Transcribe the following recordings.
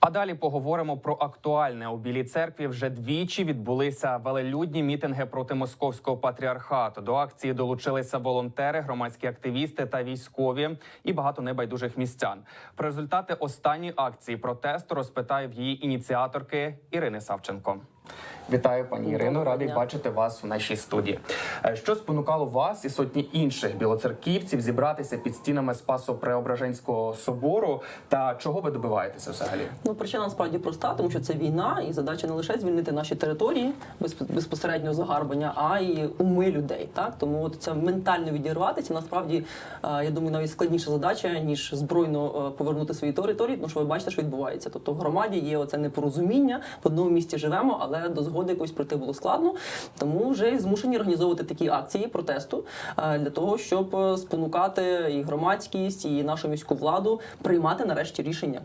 А далі поговоримо про актуальне у Білій церкві. Вже двічі відбулися велелюдні мітинги проти московського патріархату. До акції долучилися волонтери, громадські активісти та військові і багато небайдужих містян. Про результати останньої акції протесту розпитаю в її ініціаторки Ірини Савченко. Вітаю, пані Ірино. Радий бачити вас у нашій студії. Е, Що спонукало вас і сотні інших білоцерківців зібратися під стінами Спасо-Преображенського собору? Та чого ви добиваєтеся взагалі? Ну, причина насправді проста, тому що це війна, і задача не лише звільнити наші території безп- безпосередньо загарбання, а й уми людей. Так тому от це ментально відірватися. Насправді, е, я думаю, навіть складніша задача ніж збройно е, повернути свої території. Тому що ви бачите, що відбувається. Тобто в громаді є оце непорозуміння. В одному місті живемо, але до згоди якось прийти було складно. Тому вже змушені організовувати такі акції протесту е, для того, щоб е, спонукати і громадськість, і нашу міську владу приймати нарешті рішення.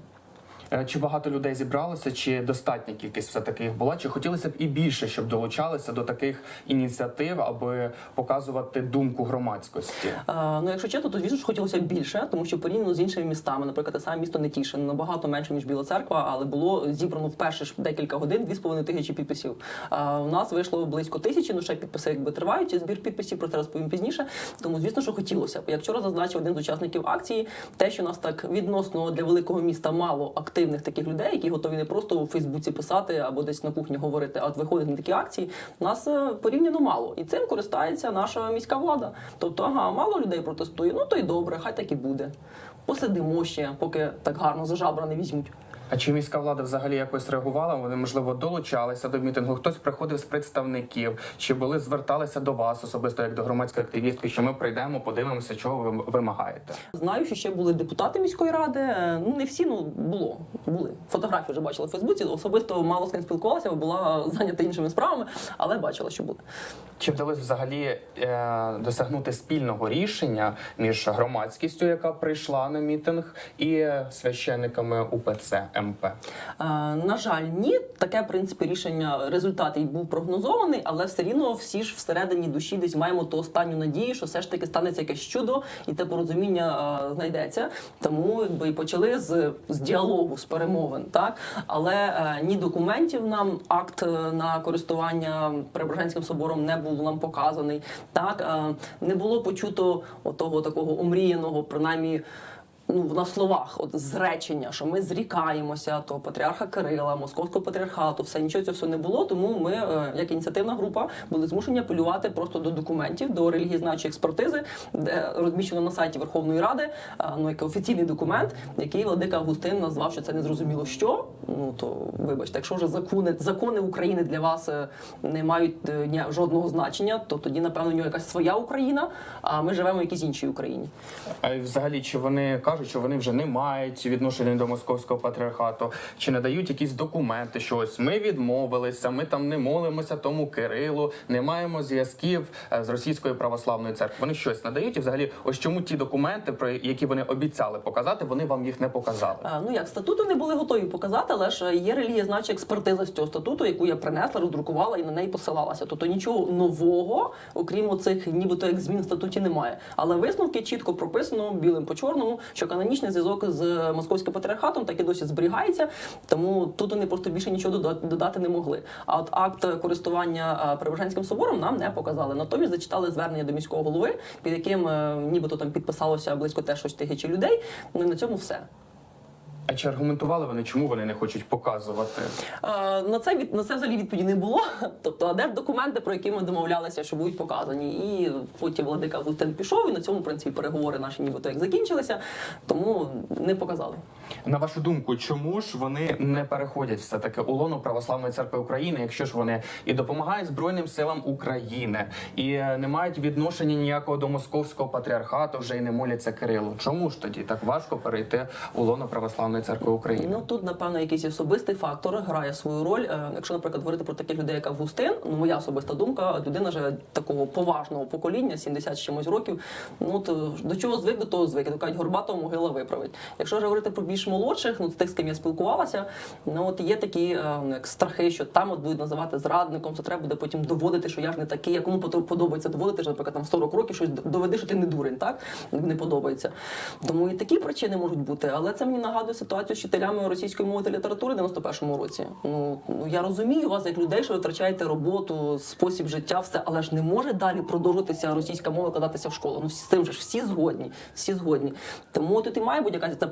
Е, Чи багато людей зібралося, чи достатня кількість все таки їх була? Чи хотілося б і більше, щоб долучалися до таких ініціатив, аби показувати думку громадськості? Е, Ну, якщо чесно, то звісно ж хотілося б більше, тому що порівняно з іншими містами, наприклад, те саме місто Нетішин, набагато менше ніж Біла Церква, але було зібрано в перші ж декілька годин 2,5 тисячі підписів. А у нас вийшло близько тисячі. Ну ще підписи якби тривають. Збір підписів про це розповім пізніше. Тому звісно, що хотілося б. Як вчора зазначив один з учасників акції, те, що нас так відносно для великого міста мало активних таких людей, які готові не просто у Фейсбуці писати або десь на кухні говорити, а от виходити на такі акції, нас е, порівняно мало. І цим користається наша міська влада. Тобто, ага, мало людей протестує, ну то й добре, хай так і буде. Посидимо ще, поки так гарно за жабра не візьмуть. А чи міська влада взагалі якось реагувала? Вони можливо долучалися до мітингу? Хтось приходив з представників, чи були зверталися до вас особисто як до громадської активістки? Що ми прийдемо, подивимося, чого ви вимагаєте? Знаю, що ще були депутати міської ради. Е, Ну не всі, ну було. Були фотографії вже бачила в Фейсбуці. Особисто мало з ким спілкувалася, бо була зайнята іншими справами, але бачила, що були. Чи вдалося взагалі е, досягнути спільного рішення між громадськістю, яка прийшла на мітинг, і священниками УПЦ МП? Е, На жаль, ні. Таке в принципі рішення результат і був прогнозований, але все рівно всі ж всередині душі десь маємо ту останню надію, що все ж таки станеться якесь чудо, і те порозуміння е, знайдеться. Тому якби і почали з, з діалогу, з перемовин, так але е, ні документів нам акт е, на користування Преображенським собором не був нам показаний. Так е, не було почуто отого такого омріяного, принаймні ну на словах, от зречення, що ми зрікаємося, то патріарха Кирила, московського патріархату, все нічого цього всього не було. Тому ми, е, як ініціативна група, були змушені апелювати просто до документів, до релігієзнавчої експертизи, де розміщено на сайті Верховної Ради, е, ну як офіційний документ, який владика Августин назвав, що це незрозуміло що. Ну то вибачте, якщо вже закони закони України для вас е, не мають жодного значення, то тоді напевно у нього якась своя Україна, а ми живемо в якійсь іншій Україні. А взагалі, чи вони кажуть, що вони вже не мають відношення до московського патріархату, чи надають якісь документи, що ось ми відмовилися, ми там не молимося тому Кирилу, не маємо зв'язків е, з російською православною церквою. Вони щось надають, і взагалі, ось чому ті документи, про які вони обіцяли показати, вони вам їх не показали. А, Ну як статуту не були готові показати, але ж є релігієзнавча експертиза з цього статуту, яку я принесла, роздрукувала і на неї посилалася. Тобто нічого нового, окрім оцих, нібито як змін в статуті, немає. Але висновки чітко прописано білим по чорному, що канонічний зв'язок з московським патріархатом так і досі зберігається. Тому тут вони просто більше нічого дода- додати не могли. А от акт користування а, Преображенським собором нам не показали. Натомість зачитали звернення до міського голови, під яким е, нібито там підписалося близько теж тисячі людей. Ну і на цьому все. А чи аргументували вони, чому вони не хочуть показувати? Е, На це від на це взагалі відповіді не було. Тобто, а де ж документи, про які ми домовлялися, що будуть показані? І потім владика Августин пішов, і на цьому в принципі переговори наші нібито як закінчилися, тому не показали. На вашу думку, чому ж вони не переходять все таки у лоно православної церкви України, якщо ж вони і допомагають збройним силам України, і не мають відношення ніякого до московського патріархату, вже і не моляться Кирилу? Чому ж тоді так важко перейти у лоно православної церкви України? Ну тут, напевно, якийсь особистий фактор грає свою роль. Е, Якщо, наприклад, говорити про таких людей, як Августин, ну моя особиста думка, людина вже такого поважного покоління, 70 з чимось років. Ну то до чого звик, до того звик. Кажуть, горбатого могила виправить. Якщо ж говорити про більш більш молодших, ну з тих, з ким я спілкувалася, ну от є такі ну, як страхи, що там от будуть називати зрадником, це треба буде потім доводити, що я ж не такий, а кому пото- подобається доводити, що, наприклад, там в 40 років щось доведи, що ти не дурень, так не подобається. Тому і такі причини можуть бути. Але це мені нагадує ситуацію з вчителями російської мови та літератури в 91-му році. Ну, ну я розумію вас як людей, що ви втрачаєте роботу, спосіб життя, все, але ж не може далі продовжитися російська мова кладатися в школу. Ну з цим ж всі згодні, всі згодні. Тому тут і має бути якась та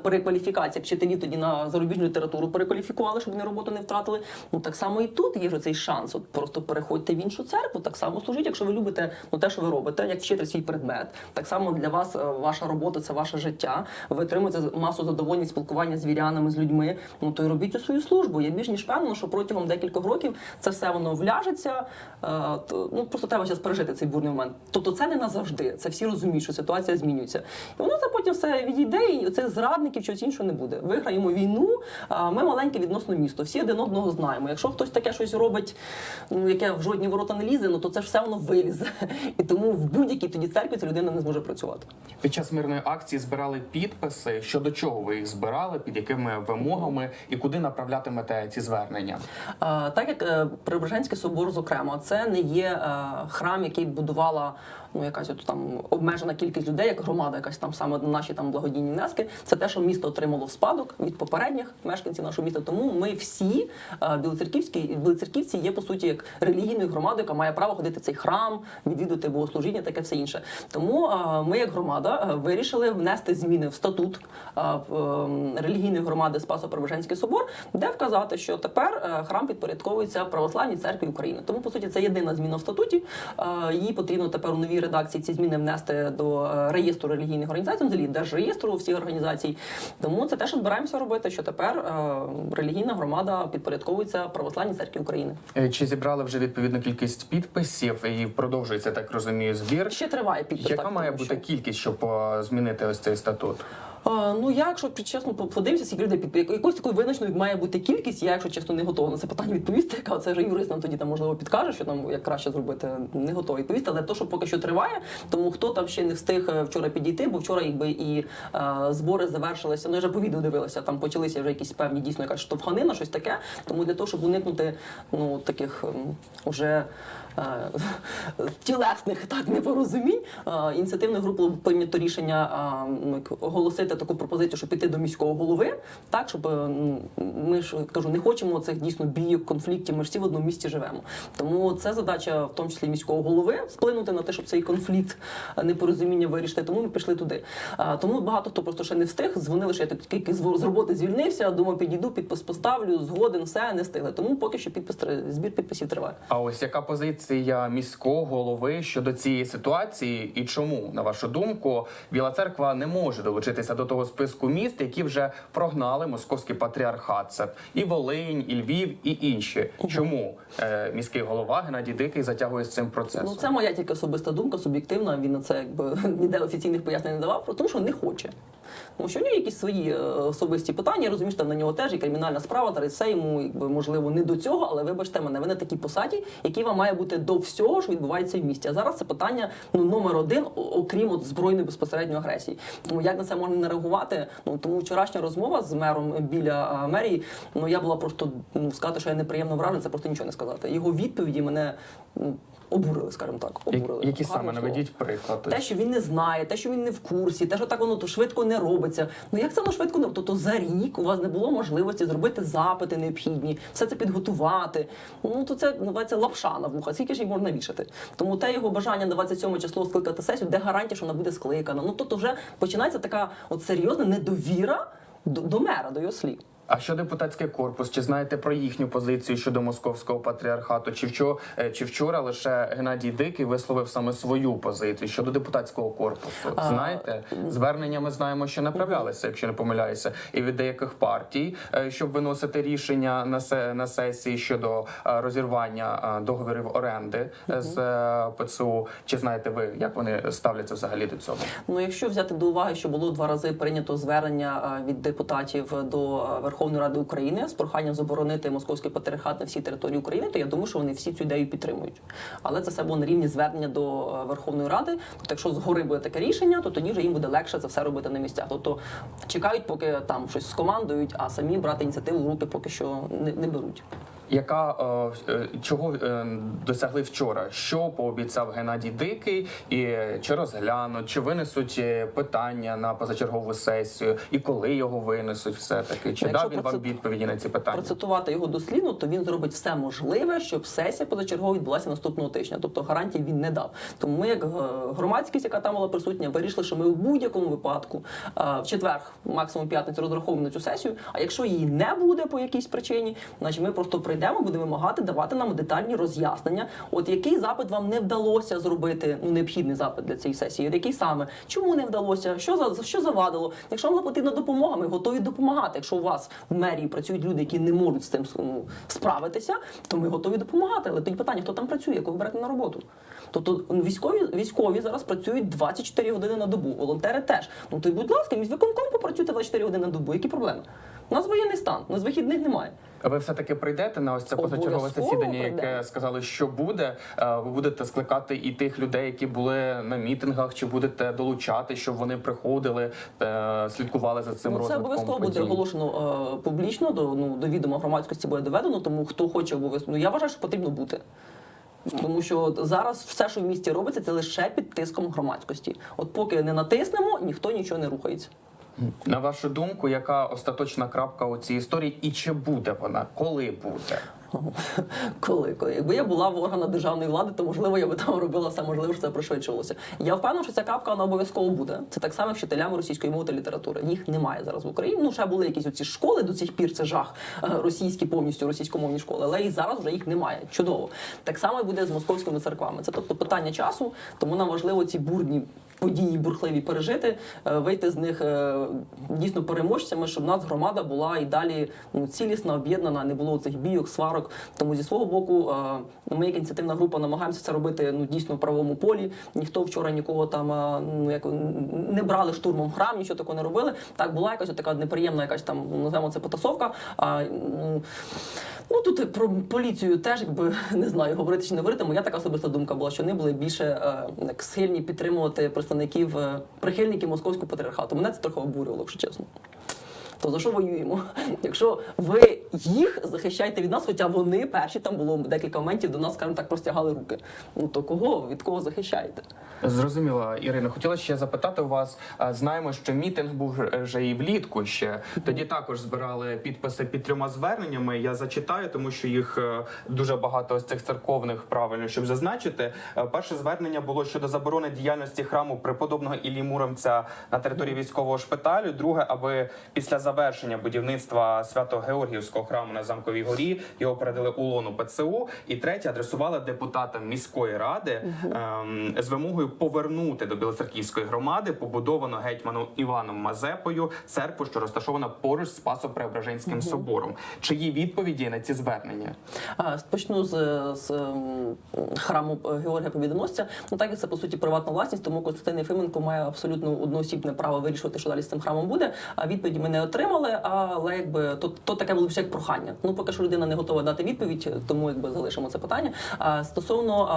перекваліфікація. Вчителі тоді на зарубіжну літературу перекваліфікували, щоб вони роботу не втратили. Ну так само і тут є ж цей шанс. От просто переходьте в іншу церкву, так само служіть, якщо ви любите ну те, що ви робите, як вчити свій предмет. Так само для вас е, ваша робота це ваше життя. Ви отримуєте масу задоволення спілкування з вірянами, з людьми. Ну то й робіть цю свою службу. Я більш ніж впевнена, що протягом декількох років це все воно вляжеться. Е, ну просто треба зараз пережити цей бурний момент. Тобто це не назавжди. Це всі розуміють, що ситуація змінюється. І воно це потім все відійде, і цих зрадників чогось іншого не буде. Виграємо війну. Ми маленьке відносно місто. Всі один одного знаємо. Якщо хтось таке щось робить, ну яке в жодні ворота не лізе, ну то це ж все воно вилізе. І тому в будь-якій тоді церкві ця людина не зможе працювати. Під час мирної акції збирали підписи. Щодо чого ви їх збирали, під якими вимогами і куди направлятимете ці звернення? Так як е, Преображенський собор, зокрема, це не є е, храм, який будувала ну якась от там обмежена кількість людей, як громада, якась там саме наші там благодійні внески. Це те, що місто отримало в спадок від попередніх мешканців нашого міста. Тому ми всі е, білоцерківські білоцерківці є по суті як релігійною громадою, яка має право ходити в цей храм, відвідувати богослужіння, таке все інше. Тому е, ми, як громада, е, вирішили внести зміни в статут релігійної громади Спасо-Преображенський собор, де вказати, що тепер храм підпорядковується православній церкві України. Тому по суті це єдина зміна в статуті. Її потрібно тепер у новій редакції ці зміни внести до е, реєстру релігійних організацій, взагалі держреєстру всіх організацій. Тому це те, що збираємося робити, що тепер е, релігійна громада підпорядковується православній церкві України. Е, Чи зібрали вже відповідну кількість підписів і продовжується так розумію збір? Ще триває підпис. Яка так, має бути що- кількість, щоб змінити ось цей статут? А, ну я, якщо чесно по- подивимося, скільки людей під якоюсь такою визначеною має бути кількість. Я, якщо чесно, не готова на це питання відповісти. Яка це вже юрист нам тоді там можливо підкаже, що там як краще зробити, не готовий відповісти. Але то, що поки що триває, тому хто там ще не встиг е, вчора підійти, бо вчора якби і е, збори завершилися. Ну я вже по відео дивилася. Там почалися вже якісь певні дійсно якась штовханина, щось таке. Тому для того, щоб уникнути ну таких уже. Е, тілесних так непорозумінь. Е, Ініціативною групою прийнято рішення е, ну, оголосити таку пропозицію, щоб піти до міського голови, так щоб ми ж кажу, не хочемо цих дійсно бійок, конфліктів. Ми ж всі в одному місті живемо. Тому це задача, в тому числі міського голови, вплинути на те, щоб цей конфлікт непорозуміння вирішити. Тому ми пішли туди. Тому багато хто просто ще не встиг. Дзвонили, що я так тільки з роботи звільнився. Думав, підійду, підпис поставлю, згоден, все не встигли. Тому поки що підпис збір підписів триває. А ось яка позиція міського голови щодо цієї ситуації, і чому, на вашу думку, Біла церква не може долучитися до того списку міст, які вже прогнали московський патріархат? Це і Волинь, і Львів, і інші. Чому е, міський голова Геннадій Дикий затягує з цим процесом? Ну, це моя тільки особиста думка, суб'єктивна. Він на це якби ніде офіційних пояснень не давав, тому що не хоче. Тому що в нього якісь свої е, особисті питання. Я там на нього теж і кримінальна справа, та все йому якби можливо не до цього, але вибачте мене, ви на такій посаді, який вам має бути до всього, що відбувається в місті. А зараз це питання ну номер один, окрім от збройної безпосередньої агресії. Тому як на це можна не реагувати? Ну тому вчорашня розмова з мером біля мерії. Ну я була просто ну сказати, що я неприємно вражена, це просто нічого не сказати. Його відповіді мене ну, обурили, скажімо так. Обурили. які Гарне саме слово. наведіть приклад? Те, що він не знає, те, що він не в курсі, те, що так воно то швидко не робиться. Ну як це воно швидко не тобто за рік у вас не було можливості зробити запити необхідні, все це підготувати. Ну то це називається лапша на вуха. Скільки ж їх можна вішати? Тому те його бажання на 27 число скликати сесію, де гарантія, що вона буде скликана. Ну тобто вже починається така от серйозна недовіра до, до мера, до його слів. А що депутатський корпус? Чи знаєте про їхню позицію щодо московського патріархату? Чи вчора, чи вчора лише Геннадій Дикий висловив саме свою позицію щодо депутатського корпусу? Знаєте, звернення ми знаємо, що направлялися, якщо не помиляюся, і від деяких партій, е, щоб виносити рішення на се- на сесії щодо е, розірвання е, договорів оренди е, з е, ПЦУ. Чи знаєте ви, як вони ставляться взагалі до цього? Ну, якщо взяти до уваги, що було два рази прийнято звернення е, від депутатів до е, Верховної Верховної Ради України з проханням заборонити московський патріархат на всій території України, то я думаю, що вони всі цю ідею підтримують. Але це все було на рівні звернення до е, Верховної Ради. Тобто, якщо згори буде таке рішення, то тоді вже їм буде легше це все робити на місцях. Тобто чекають, поки там щось скомандують, а самі брати ініціативу в руки поки що не, не беруть. Яка е, е, чого е, досягли вчора? Що пообіцяв Геннадій Дикий, і чи розглянуть, чи винесуть питання на позачергову сесію, і коли його винесуть, все таки чи дав він вам відповіді на ці питання? Процитувати його дослідно, то він зробить все можливе, щоб сесія позачергово відбулася наступного тижня. Тобто гарантій він не дав. Тому ми, як громадськість, яка там була присутня, вирішили, що ми в будь-якому випадку в четвер, максимум п'ятницю, розраховуємо на цю сесію. А якщо її не буде по якійсь причині, значить ми просто прийдемо, будемо вимагати давати нам детальні роз'яснення. От який запит вам не вдалося зробити, ну необхідний запит для цієї сесії, От який саме, чому не вдалося, що за що завадило? Якщо вам потрібна допомога, ми готові допомагати. Якщо у вас в мерії працюють люди, які не можуть з цим ну, справитися, то ми готові допомагати. Але тоді питання, хто там працює, кого ви берете на роботу? Тобто військові військові зараз працюють 24 години на добу, волонтери теж. Ну то й, будь ласка, міськвиконком попрацюйте 24 години на добу. Які проблеми? У нас воєнний стан, у нас вихідних немає. Ви все таки прийдете на ось це позачергове засідання, яке прийдемо. сказали, що буде. Е, Ви будете скликати і тих людей, які були на мітингах, чи будете долучати, щоб вони приходили, е, слідкували за цим Ну, це розвитком обов'язково буде оголошено е, публічно, до ну до відома громадськості буде доведено. Тому хто хоче обов'язково. Ну я вважаю, що потрібно бути. Тому що зараз все, що в місті робиться, це лише під тиском громадськості. От поки не натиснемо, ніхто нічого не рухається. На вашу думку, яка остаточна крапка у цій історії, і чи буде вона? Коли буде? Коли, коли якби я була в органах державної влади, то можливо я би там робила все можливе, що це пришвидшувалося. Я впевнена, що ця крапка вона обов'язково буде. Це так само вчителями російської мови та літератури. Їх немає зараз в Україні. Ну ще були якісь оці школи до цих пір. Це жах е, російські повністю російськомовні школи, але і зараз вже їх немає. Чудово. Так само і буде з московськими церквами. Це тобто питання часу, тому нам важливо ці бурні. Події бурхливі пережити, е, вийти з них е, дійсно переможцями, щоб в нас громада була і далі ну, цілісна, об'єднана, не було цих бійок, сварок. Тому зі свого боку, е, ми як ініціативна група намагаємося це робити ну дійсно в правовому полі. Ніхто вчора нікого там ну як не брали штурмом храм, нічого такого не робили. Так була якась така неприємна, якась там ну, називаємо це потасовка. А, ну, Ну тут про поліцію теж якби не знаю, говорити чи не говорити. Моя така особиста думка була, що вони були більше е, схильні підтримувати е, прихильників московського патріархату. Мене це трохи обурювало, якщо чесно. То за що воюємо? Якщо ви їх захищаєте від нас, хоча вони перші там було декілька моментів до нас, скажімо так, простягали руки. Ну то кого від кого захищаєте? Зрозуміло, Ірина. Хотіла ще запитати у вас. Знаємо, що мітинг був вже і влітку ще. Тоді також збирали підписи під трьома зверненнями. Я зачитаю, тому що їх е, дуже багато ось цих церковних правильно, щоб зазначити. Е, Перше звернення було щодо заборони діяльності храму преподобного Іллі Муромця на території військового шпиталю. Друге, аби після завершення будівництва свято-Георгіївського храму на замковій горі його передали у лону ПЦУ. І третє адресувала депутатам міської ради ем, з вимогою повернути до Білоцерківської громади побудовану гетьманом Іваном Мазепою церкву, що розташована поруч з Спасо-Преображенським собором. Чи є відповіді на ці звернення? А, Почну з, з ем, храму Георгія Побідоносця. Ну так як це по суті приватна власність, тому Константин Єфименко має абсолютно одноосібне право вирішувати, що далі з цим храмом буде. А відповіді ми не отримали. Але якби то, то таке було як прохання. Ну поки що людина не готова дати відповідь, тому якби залишимо це питання. А стосовно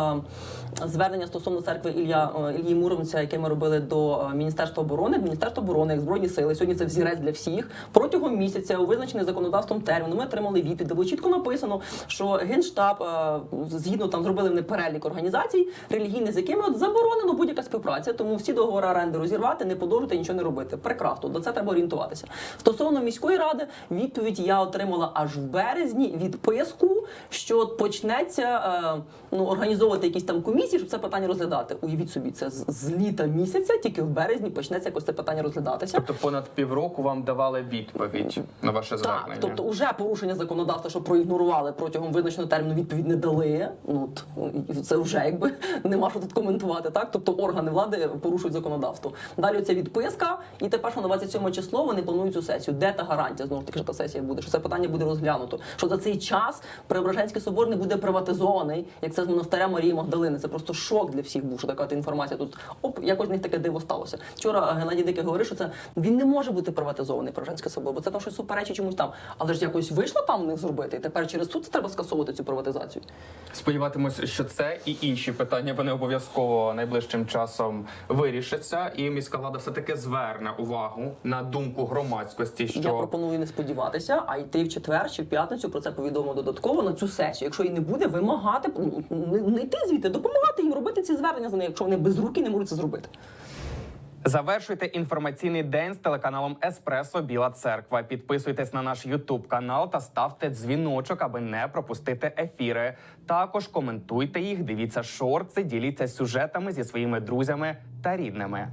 а, звернення стосовно церкви Ілля е, Ілії Муромця, яке ми робили до е, Міністерства оборони, Міністерство оборони як збройні сили. Сьогодні це взірець для всіх. Протягом місяця у визначений законодавством термін ми отримали відповідь, де було чітко написано, що генштаб е, згідно там зробили вони перелік організацій релігійних, з якими от заборонено будь-яка співпраця, тому всі договори оренди розірвати, не подовжити, нічого не робити. Прекрасно, до це треба орієнтуватися. Стосовно міської ради, відповідь я отримала аж в березні відписку, що почнеться е, ну організовувати якісь там комісії, щоб це питання розглядати. Уявіть собі, це з, з літа місяця, тільки в березні почнеться якось це питання розглядатися. Тобто понад півроку вам давали відповідь на ваше звернення? Так, тобто уже порушення законодавства, що проігнорували протягом визначеного терміну відповідь не дали. Ну це вже якби нема що тут коментувати. Так, тобто органи влади порушують законодавство. Далі ця відписка, і тепер що на 27 число вони планують цю сесію. Сесію. Де та гарантія знову ж таки, що та сесія буде? Що це питання буде розглянуто? Що за цей час Преображенський собор не буде приватизований, як це з монастиря Марії Магдалини. Це просто шок для всіх був, що така інформація тут. Оп, якось в них таке диво сталося. Вчора е, Геннадій Дикий говорив, що це він не може бути приватизований Преображенський собор, бо це там щось суперечить чомусь там. Але ж якось вийшло там в них зробити. І тепер через суд це треба скасовувати цю приватизацію. Сподіватимусь, що це і інші питання вони обов'язково найближчим часом вирішаться, і міська влада все таки зверне увагу на думку громадськості, що Я пропоную не сподіватися, а йти в четвер чи в п'ятницю про це повідомо додатково на цю сесію. Якщо її не буде, вимагати ну, не, не йти звідти, допомагати їм робити ці звернення за нею, якщо вони без руки не можуть це зробити. Завершуйте інформаційний день з телеканалом Еспресо Біла Церква. Підписуйтесь на наш Ютуб канал та ставте дзвіночок, аби не пропустити ефіри. Також коментуйте їх, дивіться шорти, діліться сюжетами зі своїми друзями та рідними.